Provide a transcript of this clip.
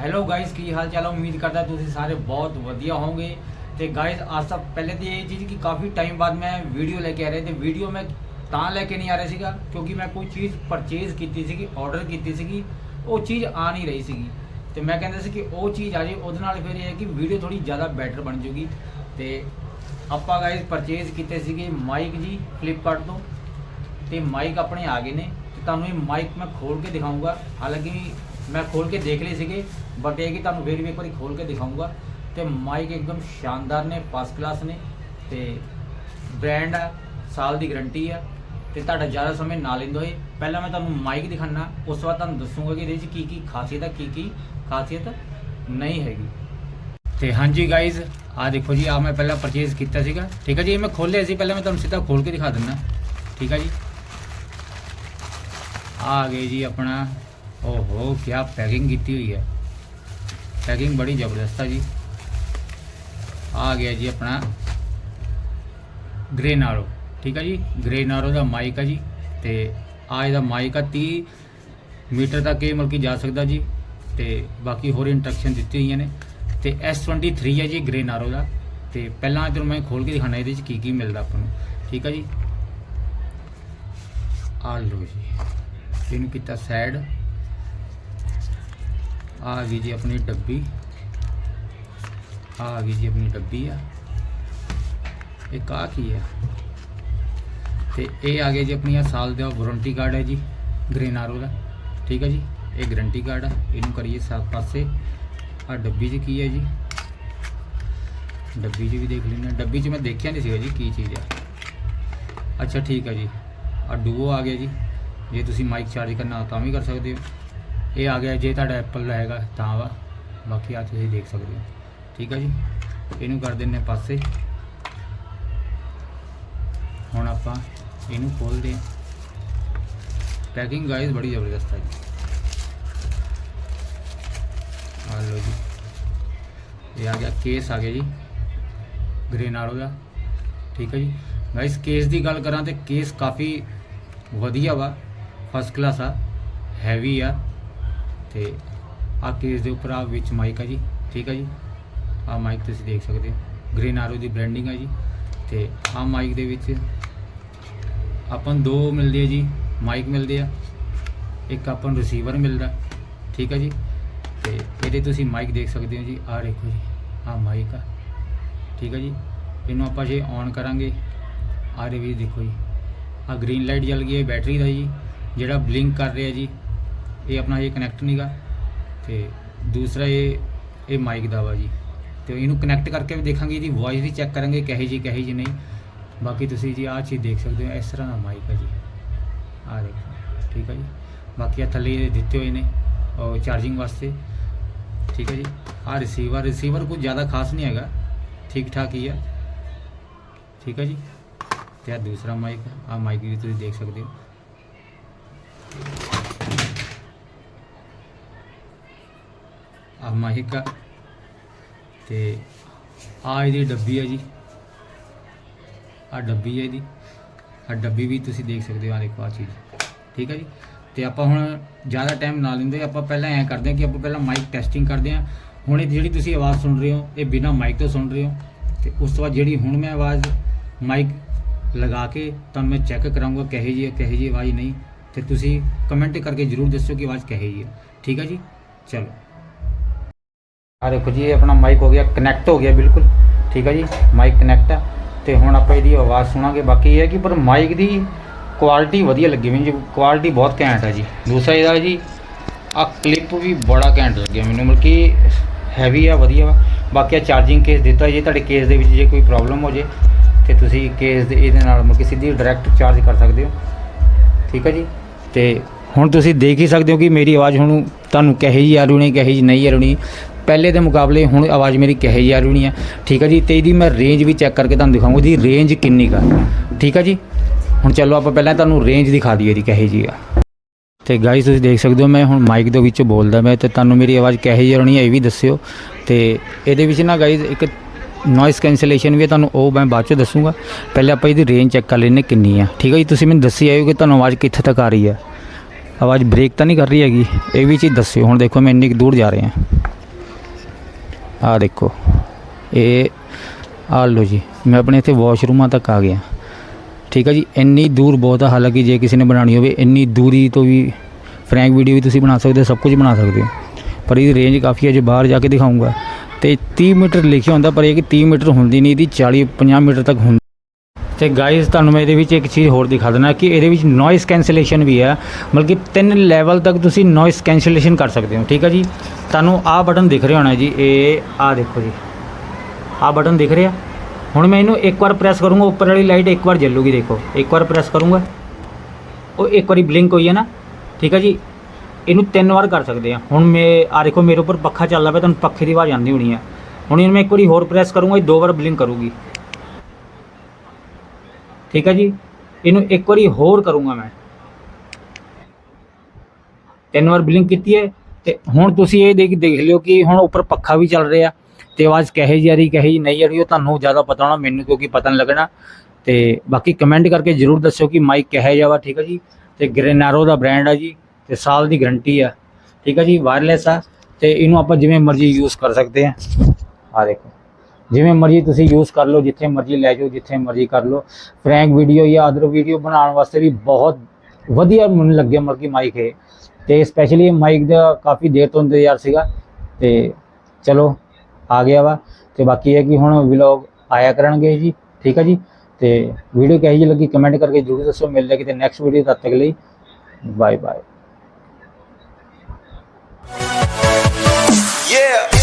Hello guys ਕੀ ਹਾਲ ਚਾਲ ਹੈ ਉਮੀਦ ਕਰਦਾ ਤੁਸੀਂ ਸਾਰੇ ਬਹੁਤ ਵਧੀਆ ਹੋਵੋਗੇ। ਤੇ ਗਾਇਸ ਅੱਜ ਤਾਂ ਪਹਿਲੇ ਤੇ ਇਹ ਚੀਜ਼ ਕਿ ਕਾਫੀ ਟਾਈਮ ਬਾਅਦ ਮੈਂ ਵੀਡੀਓ ਲੈ ਕੇ ਆ ਰਿਹਾ ਤੇ ਵੀਡੀਓ ਮੈਂ ਤਾਂ ਲੈ ਕੇ ਨਹੀਂ ਆ ਰਿਹਾ ਸੀਗਾ, ਕਿਉਂਕਿ ਮੈਂ ਕੋਈ ਚੀਜ਼ ਪਰਚੇਜ਼ ਕੀਤੀ ਸੀਗੀ ਆਰਡਰ ਕੀਤੀ ਸੀਗੀ, ਉਹ ਚੀਜ਼ ਆ ਨਹੀਂ ਰਹੀ ਸੀਗੀ। ਤੇ ਮੈਂ ਕਹਿੰਦਾ ਸੀ ਕਿ ਉਹ ਚੀਜ਼ ਆ ਜੇ, ਉਹਦੇ ਨਾਲ ਫਿਰ ਇਹ ਹੈ ਕਿ ਵੀਡੀਓ ਥੋੜੀ ਜ਼ਿਆਦਾ ਬੈਟਰ ਬਣ ਜੂਗੀ। ਤੇ ਆਪਾਂ ਗਾਇਸ ਪਰਚੇਜ਼ ਕੀਤੇ ਸੀਗੇ ਮਾਈਕ ਜੀ ਫਲਿੱਪਕਾਰਟ ਤੋਂ। ਤੇ ਮਾਈਕ ਆਪਣੇ ਆ ਗਏ ਨੇ। ਤੇ ਤੁਹਾਨੂੰ ਇਹ ਮਾਈਕ ਮੈਂ ਖੋਲ ਕੇ ਦਿਖਾਊਂਗਾ। ਹਾਲਾਂਕਿ ਮੈਂ ਖੋਲ ਕੇ ਦੇਖ ਲਏ ਸੀਗੇ ਬਟ ਇਹ ਕਿ ਤੁਹਾਨੂੰ ਫਿਰ ਵੀ ਇੱਕ ਵਾਰੀ ਖੋਲ ਕੇ ਦਿਖਾਊਂਗਾ। ਤੇ ਮਾਈਕ ਇੱਕਦਮ ਸ਼ਾਨਦਾਰ ਨੇ ਫਸਟ ਕਲਾਸ ਨੇ, ਤੇ ਬ੍ਰਾਂਡ ਆ, ਸਾਲ ਦੀ ਗਾਰੰਟੀ ਆ, ਤੇ ਤੁਹਾਡਾ ਜ਼ਿਆਦਾ ਸਮੇਂ ਨਾ ਲੈਂਦਾ ਹੋਏ। ਪਹਿਲਾਂ ਮੈਂ ਤੁਹਾਨੂੰ ਮਾਈਕ ਦਿਖਾਣਾ ਉਸ ਤੋਂ ਬਾਅਦ ਤੁਹਾਨੂੰ ਦੱਸੂਗਾ ਕਿ ਇਹਦੇ ਵਿੱਚ ਕੀ ਕੀ ਖਾਸੀਅਤ ਹੈ ਕੀ ਕੀ ਖਾਸੀਅਤ ਨਹੀਂ ਹੈਗੀ। ਤੇ ਹਾਂਜੀ ਗਾਇਜ਼ ਆ ਦੇਖੋ ਜੀ ਆ ਮੈਂ ਪਹਿਲਾਂ ਪਰਚੇਜ਼ ਕੀਤਾ ਸੀਗਾ। ਠੀਕ ਹੈ ਜੀ, ਇਹ ਮੈਂ ਖੋਲਿਆ ਸੀ, ਪਹਿਲਾਂ ਮੈਂ ਤੁਹਾਨੂੰ ਸਿੱਧਾ ਖੋਲ ਕੇ ਦਿਖਾ ਦਿੰਦਾ। ਠੀਕ ਹੈ ਜੀ। ਆ ਗਏ ਜੀ ਆਪਣਾ ਓਹੋ ਕੀ ਪੈਕਿੰਗ ਕੀਤੀ ਹੋਈ ਹੈ। ਪੈਕਿੰਗ ਬੜੀ ਜ਼ਬਰਦਸਤ ਆ ਜੀ। ਆ ਗਿਆ ਜੀ ਆਪਣਾ ਗ੍ਰੇਨਾਰੋ ਠੀਕ ਆ ਜੀ? ਗ੍ਰੇਨਾਰੋ ਦਾ ਮਾਈਕ ਆ ਜੀ ਤੇ ਆ ਇਹਦਾ ਮਾਈਕ ਆ 30 ਮੀਟਰ ਤੱਕ ਇਹ ਮਤਲਬ ਕਿ ਜਾ ਸਕਦਾ ਜੀ ਤੇ ਬਾਕੀ ਹੋਰ ਇੰਸਟਰਕਸ਼ਨ ਦਿੱਤੀ ਹੋਈਆਂ ਨੇ ਤੇ S23 ਹੈ ਜੀ ਗ੍ਰੇਨਾਰੋ ਦਾ ਤੇ ਪਹਿਲਾਂ ਤੁਹਾਨੂੰ ਮੈਂ ਖੋਲ ਕੇ ਦਿਖਾਣਾ ਇਹਦੇ ਵਿੱਚ ਕੀ ਕੀ ਮਿਲਦਾ ਆਪਾਂ ਨੂੰ, ਠੀਕ ਆ ਜੀ? ਆ ਲਓ ਜੀ, ਇਹਨੂੰ ਕੀਤਾ ਸਾਈਡ ਆ ਗਈ ਜੀ ਆਪਣੀ ਡੱਬੀ। ਆ ਗਈ ਜੀ ਆਪਣੀ ਡੱਬੀ ਆ। ਇਹ ਆ ਕੀ ਹੈ ਤੇ ਇਹ ਆ ਗਏ ਜੀ ਆਪਣੀ ਆਹ ਸਾਲ ਦਾ ਵਾਰੰਟੀ ਕਾਰਡ ਹੈ ਜੀ ਗ੍ਰੇਨਾਰੋ ਦਾ। ਠੀਕ ਹੈ ਜੀ? ਇਹ ਗਾਰੰਟੀ ਕਾਰਡ ਆ। ਇਹਨੂੰ ਕਰੀਏ ਸਾਫ਼ ਪਾਸੇ। ਆ ਡੱਬੀ 'ਚ ਕੀ ਹੈ ਜੀ? ਡੱਬੀ 'ਚ ਵੀ ਦੇਖ ਲੈਣਾ ਡੱਬੀ 'ਚ ਮੈਂ ਦੇਖਿਆ ਨਹੀਂ ਸੀਗਾ ਜੀ ਕੀ ਚੀਜ਼ ਆ। ਅੱਛਾ ਠੀਕ ਹੈ ਜੀ। ਆ ਡੂਓ ਆ ਗਿਆ ਜੀ। ਜੇ ਤੁਸੀਂ ਮਾਈਕ ਚਾਰਜ ਕਰਨਾ ਤਾਂ ਵੀ ਕਰ ਸਕਦੇ ਹੋ। ਇਹ ਆ ਗਿਆ ਜੇ ਤੁਹਾਡਾ ਐਪਲ ਦਾ ਹੈਗਾ ਤਾਂ ਵਾ, ਬਾਕੀ ਆ ਤੁਸੀਂ ਦੇਖ ਸਕਦੇ ਹੋ। ਠੀਕ ਆ ਜੀ? ਇਹਨੂੰ ਕਰ ਦਿੰਨੇ ਪਾਸੇ। ਹੁਣ ਆਪਾਂ ਇਹਨੂੰ ਖੋਲਦੇ ਹਾਂ। ਪੈਕਿੰਗ ਗਾਇਸ ਬੜੀ ਜ਼ਬਰਦਸਤ ਹੈ ਜੀ। ਆ ਲਓ ਜੀ। ਇਹ ਆ ਗਿਆ ਕੇਸ ਆ ਗਿਆ ਜੀ। ਗ੍ਰੇਨਾਰੋ ਦਾ। ਠੀਕ ਹੈ ਜੀ? ਗਾਇਸ ਕੇਸ ਦੀ ਗੱਲ ਕਰਾਂ ਤੇ ਕੇਸ ਕਾਫੀ ਵਧੀਆ ਵਾ। ਫਸਟ ਕਲਾਸ ਆ। ਹੈਵੀ ਆ। ਤੇ ਆ ਕੇਸ ਦੇ ਉੱਪਰ ਆ ਵਿੱਚ ਮਾਈਕ ਆ ਜੀ, ਠੀਕ ਆ ਜੀ? ਆ ਮਾਈਕ ਤੁਸੀਂ ਦੇਖ ਸਕਦੇ ਹੋ। ਗ੍ਰੀਨ ਆਰੋ ਦੀ ਬ੍ਰਾਂਡਿੰਗ ਆ ਜੀ। ਤੇ ਆ ਮਾਈਕ ਦੇ ਵਿੱਚ ਆਪਾਂ ਨੂੰ ਦੋ ਮਿਲਦੇ ਆ ਜੀ ਮਾਈਕ ਮਿਲਦੇ ਆ। ਇੱਕ ਆਪਾਂ ਨੂੰ ਰਿਸੀਵਰ ਮਿਲਦਾ, ਠੀਕ ਆ ਜੀ? ਤੇ ਇਹਦੇ ਤੁਸੀਂ ਮਾਈਕ ਦੇਖ ਸਕਦੇ ਹੋ ਜੀ। ਆ ਦੇਖੋ ਜੀ, ਆ ਮਾਈਕ ਆ, ਠੀਕ ਆ ਜੀ? ਇਹਨੂੰ ਆਪਾਂ ਜੇ ਔਨ ਕਰਾਂਗੇ, ਆ ਦੇ ਵੀ ਦੇਖੋ ਜੀ। ਆ ਗ੍ਰੀਨ ਲਾਈਟ ਜਲ ਗਈ ਹੈ ਬੈਟਰੀ ਦਾ ਜੀ। ਜਿਹੜਾ ਬਲਿੰਕ ਕਰ ਰਿਹਾ ਜੀ ਇਹ ਆਪਣਾ ਇਹ ਕਨੈਕਟ ਨਹੀਂਗਾ ਤੇ ਦੂਸਰਾ ਇਹ ਇਹ ਮਾਈਕ ਦਾ ਵਾ ਜੀ। ਤੇ ਇਹਨੂੰ ਕਨੈਕਟ ਕਰਕੇ ਵੀ ਦੇਖਾਂਗੇ, ਇਹਦੀ ਵੌਇਸ ਵੀ ਚੈੱਕ ਕਰਾਂਗੇ ਕਹੇ ਜੀ ਕਹੇ ਜੀ ਨਹੀਂ। ਬਾਕੀ ਤੁਸੀਂ ਜੀ ਆਹ ਚੀਜ਼ ਦੇਖ ਸਕਦੇ ਹੋ, ਇਸ ਤਰ੍ਹਾਂ ਦਾ ਮਾਈਕ ਹੈ ਜੀ। ਆਹ ਦੇਖੋ, ਠੀਕ ਹੈ ਜੀ। ਬਾਕੀ ਆ ਥੱਲੇ ਦਿੱਤੇ ਹੋਏ ਨੇ, ਉਹ ਚਾਰਜਿੰਗ ਵਾਸਤੇ। ਠੀਕ ਹੈ ਜੀ। ਆਹ ਰਿਸੀਵਰ ਰਿਸੀਵਰ ਕੁਝ ਜ਼ਿਆਦਾ ਖਾਸ ਨਹੀਂ ਹੈਗਾ। ਠੀਕ ਠਾਕ ਹੀ ਆ। ਠੀਕ ਹੈ ਜੀ। ਤੇ ਆ ਦੂਸਰਾ ਮਾਈਕ ਆ ਮਾਈਕ ਵੀ ਤੁਸੀਂ ਦੇਖ ਸਕਦੇ ਹੋ। ਆ ਮਾਈਕ ਆ। ਤੇ ਆ ਇਹਦੀ ਡੱਬੀ ਆ ਜੀ। ਆ ਡੱਬੀ ਹੈ ਇਹਦੀ। ਆ ਡੱਬੀ ਵੀ ਤੁਸੀਂ ਦੇਖ ਸਕਦੇ ਹੋ ਆ ਦੇਖੋ ਆ ਚੀਜ਼। ਠੀਕ ਹੈ ਜੀ? ਤੇ ਆਪਾਂ ਹੁਣ ਜ਼ਿਆਦਾ ਟਾਈਮ ਨਾ ਲੈਂਦੇ, ਆਪਾਂ ਪਹਿਲਾਂ ਐਂ ਕਰਦੇ ਹਾਂ ਕਿ ਆਪਾਂ ਪਹਿਲਾਂ ਮਾਈਕ ਟੈਸਟਿੰਗ ਕਰਦੇ ਹਾਂ। ਹੁਣ ਇਹ ਜਿਹੜੀ ਤੁਸੀਂ ਆਵਾਜ਼ ਸੁਣ ਰਹੇ ਹੋ, ਇਹ ਬਿਨਾ ਮਾਈਕ ਤੋਂ ਸੁਣ ਰਹੇ ਹੋ। ਤੇ ਉਸ ਤੋਂ ਬਾਅਦ ਜਿਹੜੀ ਹੁਣ ਮੈਂ ਆਵਾਜ਼ ਮਾਈਕ ਲਗਾ ਕੇ ਤੁਹਾਨੂੰ ਮੈਂ ਚੈੱਕ ਕਰਾਂਗਾ ਕਹੇ ਜੀ ਹੈ, ਕਹੇ ਜੀ ਆਵਾਜ਼ ਨਹੀਂ। ਤੇ ਤੁਸੀਂ ਕਮੈਂਟ ਕਰਕੇ ਜਰੂਰ ਦੱਸੋ ਕਿ ਆਵਾਜ਼ ਕਹੇ ਜੀ ਹੈ। ਠੀਕ ਹੈ ਜੀ? ਚਲੋ। ਆ ਦੇਖੋ ਜੀ, ਇਹ ਆਪਣਾ ਮਾਈਕ ਹੋ ਗਿਆ ਕਨੈਕਟ ਹੋ ਗਿਆ ਬਿਲਕੁਲ। ਠੀਕ ਹੈ ਜੀ ਮਾਈਕ ਕਨੈਕਟ ਆ। ਤੇ ਹੁਣ ਆਪਾਂ ਇਹਦੀ ਆਵਾਜ਼ ਸੁਣਾਂਗੇ, ਬਾਕੀ ਇਹ ਹੈ ਕਿ ਪਰ ਮਾਈਕ ਦੀ ਕੁਆਲਿਟੀ ਵਧੀਆ ਲੱਗੀ ਮੈਨੂੰ ਜੀ ਕੁਆਲਿਟੀ ਬਹੁਤ ਘੈਂਟ ਹੈ ਜੀ। ਦੂਸਰਾ ਇਹਦਾ ਜੀ ਆ ਕਲਿੱਪ ਵੀ ਬੜਾ ਘੈਂਟ ਲੱਗਿਆ ਮੈਨੂੰ, ਮਤਲਬ ਕਿ ਹੈਵੀ ਆ, ਵਧੀਆ ਵਾ। ਬਾਕੀ ਆ ਚਾਰਜਿੰਗ ਕੇਸ ਦਿੱਤਾ ਜੇ, ਤੁਹਾਡੇ ਕੇਸ ਦੇ ਵਿੱਚ ਜੇ ਕੋਈ ਪ੍ਰੋਬਲਮ ਹੋ ਜੇ, ਤੇ ਤੁਸੀਂ ਕੇਸ ਦੇ ਇਹਦੇ ਨਾਲ ਮਤਲਬ ਕਿ ਸਿੱਧੀ ਡਾਇਰੈਕਟ ਚਾਰਜ ਕਰ ਸਕਦੇ ਹੋ। ਠੀਕ ਹੈ ਜੀ, ਤੇ ਹੁਣ ਤੁਸੀਂ ਦੇਖ ਹੀ ਸਕਦੇ ਹੋ ਕਿ ਮੇਰੀ ਆਵਾਜ਼ ਹੁਣ ਤੁਹਾਨੂੰ ਕਹੇ ਜੀ ਆ ਰਹੀ ਕਹੇ ਜੀ ਨਹੀਂ ਆ ਰਹੀ ਪਹਿਲੇ ਦੇ ਮੁਕਾਬਲੇ ਹੁਣ ਆਵਾਜ਼ ਮੇਰੀ ਕਹੇ ਜੀ ਆ ਰਹੀ ਹੈ ਠੀਕ ਹੈ ਜੀ? ਤੇ ਇਹਦੀ ਮੈਂ ਰੇਂਜ ਵੀ ਚੈੱਕ ਕਰਕੇ ਤੁਹਾਨੂੰ ਦਿਖਾਉਂਗਾ ਜੀ ਰੇਂਜ ਕਿੰਨੀ ਕਾ ਠੀਕ ਹੈ ਜੀ? ਹੁਣ ਚਲੋ ਆਪਾਂ ਪਹਿਲਾਂ ਤੁਹਾਨੂੰ ਰੇਂਜ ਦਿਖਾ ਦਈਏ ਦੀ ਕਹੇ ਜੀ ਆ। ਤੇ ਗਾਇਸ ਤੁਸੀਂ ਦੇਖ ਸਕਦੇ ਹੋ, ਮੈਂ ਹੁਣ ਮਾਈਕ ਦੇ ਵਿੱਚ ਬੋਲਦਾ ਮੈਂ ਤੇ ਤੁਹਾਨੂੰ ਮੇਰੀ ਆਵਾਜ਼ ਕਹੇ ਜੀ ਆਉਣੀ ਹੈ ਇਹ ਵੀ ਦੱਸਿਓ। ਤੇ ਇਹਦੇ ਵਿੱਚ ਨਾ ਗਾਇਸ ਇੱਕ ਨੋਇਸ ਕੈਂਸਲੇਸ਼ਨ ਵੀ ਹੈ ਤੁਹਾਨੂੰ, ਉਹ ਮੈਂ ਬਾਅਦ ਚ ਦੱਸੂਗਾ। ਪਹਿਲੇ ਆਪਾਂ ਇਹਦੀ ਰੇਂਜ ਚੈੱਕ ਕਰ ਲੈਨੇ ਕਿੰਨੀ ਆ। ਠੀਕ ਹੈ ਜੀ? ਤੁਸੀਂ ਮੈਨੂੰ ਦੱਸੀ ਆਇਓ ਕਿ ਤੁਹਾਨੂੰ ਆਵਾਜ਼ ਕਿੱਥੇ ਤੱਕ ਆ ਰਹੀ ਹੈ ਆਵਾਜ਼ ਬ੍ਰੇਕ ਤਾਂ ਨਹੀਂ ਕਰ ਰਹੀ ਹੈਗੀ, ਇਹ ਵੀ ਚੀਜ਼ ਦੱਸਿਓ। ਹੁਣ ਦੇਖੋ, ਮੈਂ ਇੰਨੀ ਕੁ ਦੂਰ ਜਾ ਰਿਹਾ। ਆ ਦੇਖੋ। ਇਹ ਆ ਲਓ ਜੀ, ਮੈਂ ਆਪਣੇ ਇੱਥੇ ਵਾਸ਼ਰੂਮਾਂ ਤੱਕ ਆ ਗਿਆ। ਠੀਕ ਹੈ ਜੀ, ਇੰਨੀ ਦੂਰ ਬਹੁਤ ਆ, ਹਾਲਾਂਕਿ ਜੇ ਕਿਸੇ ਨੇ ਬਣਾਉਣੀ ਹੋਵੇ, ਇੰਨੀ ਦੂਰੀ ਤੋਂ ਵੀ ਫਰੈਂਕ ਵੀਡੀਓ ਵੀ ਤੁਸੀਂ ਬਣਾ ਸਕਦੇ ਹੋ, ਸਭ ਕੁਝ ਬਣਾ ਸਕਦੇ ਹੋ। ਪਰ ਇਹਦੀ ਰੇਂਜ ਕਾਫੀ ਹੈ ਜੇ ਬਾਹਰ ਜਾ ਕੇ ਦਿਖਾਊਂਗਾ। ਤੇ 30 ਮੀਟਰ ਲਿਖਿਆ ਹੁੰਦਾ, ਪਰ ਇਹ ਕਿ 30 ਮੀਟਰ ਹੁੰਦੀ ਨਹੀਂ, ਇਹਦੀ 40 50 ਮੀਟਰ ਤੱਕ ਹੁੰਦੀ ਤੇ ਗਾਇਸ ਤੁਹਾਨੂੰ ਮੈਂ ਇਹਦੇ ਵਿੱਚ ਇੱਕ ਚੀਜ਼ ਹੋਰ ਦਿਖਾ ਦਿੰਦਾ ਕਿ ਇਹਦੇ ਵਿੱਚ ਨੋਇਸ ਕੈਂਸਲੇਸ਼ਨ ਵੀ ਹੈ ਮਤਲਬ ਕਿ ਤਿੰਨ ਲੈਵਲ ਤੱਕ ਤੁਸੀਂ ਨੋਇਸ ਕੈਂਸਲੇਸ਼ਨ ਕਰ ਸਕਦੇ ਹੋ, ਠੀਕ ਹੈ ਜੀ? ਤੁਹਾਨੂੰ ਆਹ ਬਟਨ ਦਿਖ ਰਿਹਾ ਹੋਣਾ ਜੀ, ਇਹ ਆਹ ਦੇਖੋ ਜੀ। ਆਹ ਬਟਨ ਦਿਖ ਰਿਹਾ? ਹੁਣ ਮੈਂ ਇਹਨੂੰ ਇੱਕ ਵਾਰ ਪ੍ਰੈਸ ਕਰੂੰਗਾ, ਉੱਪਰ ਵਾਲੀ ਲਾਈਟ ਇੱਕ ਵਾਰ ਜਲੂਗੀ, ਦੇਖੋ। ਇੱਕ ਵਾਰ ਪ੍ਰੈਸ ਕਰੂੰਗਾ। ਉਹ ਇੱਕ ਵਾਰੀ ਬਲਿੰਕ ਹੋਈ ਹੈ ਨਾ, ਠੀਕ ਹੈ ਜੀ? ਇਹਨੂੰ ਤਿੰਨ ਵਾਰ ਕਰ ਸਕਦੇ ਆ। ਹੁਣ ਮੈਂ ਆ ਦੇਖੋ, ਮੇਰੇ ਉੱਪਰ ਪੱਖਾ ਚੱਲਦਾ ਪਿਆ, ਤੁਹਾਨੂੰ ਪੱਖੇ ਦੀ ਆਵਾਜ਼ ਆਉਂਦੀ ਹੋਣੀ ਹੈ ਹੁਣ ਇਹਨੂੰ ਮੈਂ ਇੱਕ ਵਾਰੀ ਹੋਰ ਪ੍ਰੈਸ ਕਰੂੰਗਾ, ਇਹ ਦੋ ਵਾਰ ਬਲਿੰਕ ਕਰੂਗੀ। ਠੀਕ ਹੈ ਜੀ? ਇਹਨੂੰ ਇੱਕ ਵਾਰੀ ਹੋਰ ਕਰੂੰਗਾ ਮੈਂ। ਤਿੰਨ ਵਾਰ ਬਲਿੰਕ ਕੀਤੀ ਹੈ ਤੇ ਹੁਣ ਤੁਸੀਂ ਇਹ ਦੇਖ ਦੇਖ ਲਿਓ ਕਿ ਹੁਣ ਉੱਪਰ ਪੱਖਾ ਵੀ ਚੱਲ ਰਿਹਾ ਤੇ ਆਵਾਜ਼ ਕਹੇ ਜੀ ਆ ਰਹੀ ਕਹੇ ਜੀ, ਨਹੀਂ ਆ ਰਹੀ ਉਹ ਤੁਹਾਨੂੰ ਜ਼ਿਆਦਾ ਪਤਾ ਹੋਣਾ, ਮੈਨੂੰ ਕਿਉਂਕਿ ਪਤਾ ਨਹੀਂ ਲੱਗਣਾ। ਤੇ ਬਾਕੀ ਕਮੈਂਟ ਕਰਕੇ ਜਰੂਰ ਦੱਸਿਓ ਕਿ ਮਾਈਕ ਕਿਹੋ ਜਿਹਾ ਵਾ ਠੀਕ ਹੈ ਜੀ? ਤੇ ਗ੍ਰੇਨਾਰੋ ਦਾ ਬ੍ਰਾਂਡ ਆ ਜੀ ਤੇ ਸਾਲ ਦੀ ਗਾਰੰਟੀ ਆ। ਠੀਕ ਹੈ ਜੀ? ਵਾਇਰਲੈਸ ਆ ਤੇ ਇਹਨੂੰ ਆਪਾਂ ਜਿਵੇਂ ਮਰਜ਼ੀ ਯੂਜ਼ ਕਰ ਸਕਦੇ ਆ ਆ ਦੇਖੋ। ਜਿਵੇਂ ਮਰਜ਼ੀ ਤੁਸੀਂ ਯੂਜ਼ ਕਰ ਲਓ, ਜਿੱਥੇ ਮਰਜ਼ੀ ਲੈ ਜਾਓ, ਜਿੱਥੇ ਮਰਜ਼ੀ ਕਰ ਲਓ। ਫਰੈਂਕ ਵੀਡੀਓ ਜਾਂ ਅਦਰ ਵੀਡੀਓ ਬਣਾਉਣ ਵਾਸਤੇ ਵੀ ਬਹੁਤ ਵਧੀਆ ਮੈਨੂੰ ਲੱਗਿਆ, ਮਤਲਬ ਕਿ ਮਾਈਕ ਹੈ ਤੇ ਸਪੈਸ਼ਲੀ ਮਾਈਕ ਦਾ ਕਾਫੀ ਦੇਰ ਤੋਂ ਇੰਤਜ਼ਾਰ ਸੀਗਾ। ਤੇ ਚਲੋ, ਆ ਗਿਆ ਵਾ। ਤੇ ਬਾਕੀ ਇਹ ਕਿ ਹੁਣ ਵਲੌਗ ਆਇਆ ਕਰਨਗੇ ਜੀ, ਠੀਕ ਹੈ ਜੀ? ਤੇ ਵੀਡੀਓ ਕਿਹੋ ਜਿਹੀ ਲੱਗੀ ਕਮੈਂਟ ਕਰਕੇ ਜਰੂਰ ਦੱਸੋ। ਮਿਲਦੇ ਕਿਤੇ ਨੈਕਸਟ ਵੀਡੀਓ ਤਦ ਤੱਕ ਲਈ। Bye bye Yeah.